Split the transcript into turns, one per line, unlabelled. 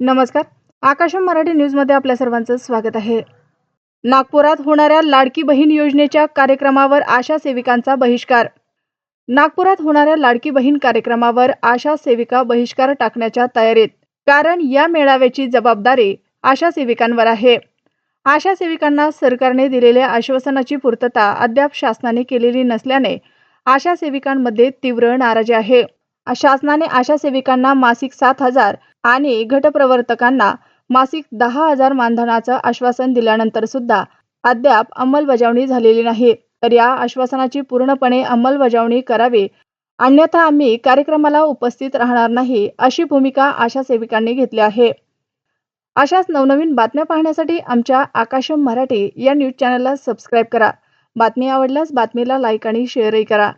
नमस्कार. आकाशम मराठी न्यूजमध्ये आपल्या सर्वांचं स्वागत आहे. नागपुरात होणाऱ्या लाडकी बहीण योजनेच्या कार्यक्रमावर आशा सेविकांचा बहिष्कार. नागपुरात होणाऱ्या लाडकी बहीण कार्यक्रमावर आशा सेविका बहिष्कार टाकण्याच्या तयारीत. कारण या मेळाव्याची जबाबदारी आशा सेविकांवर आहे. आशा सेविकांना सरकारने दिलेल्या आश्वासनाची पूर्तता अद्याप शासनाने केलेली नसल्याने आशा सेविकांमध्ये तीव्र नाराजी आहे. शासनाने आशा सेविकांना मासिक सात हजार आणि घटप्रवर्तकांना मासिक दहा हजार मानधनाचं आश्वासन दिल्यानंतर सुद्धा अद्याप अंमलबजावणी झालेली नाही. तर या आश्वासनाची पूर्णपणे अंमलबजावणी करावी. अन्यथा आम्ही कार्यक्रमाला उपस्थित राहणार नाही अशी भूमिका आशा सेविकांनी घेतली आहे. अशाच नवनवीन बातम्या पाहण्यासाठी आमच्या आकाशम मराठी या न्यूज चॅनलला सबस्क्राईब करा. बातमी आवडल्यास बातमीला लाईक आणि शेअरही करा.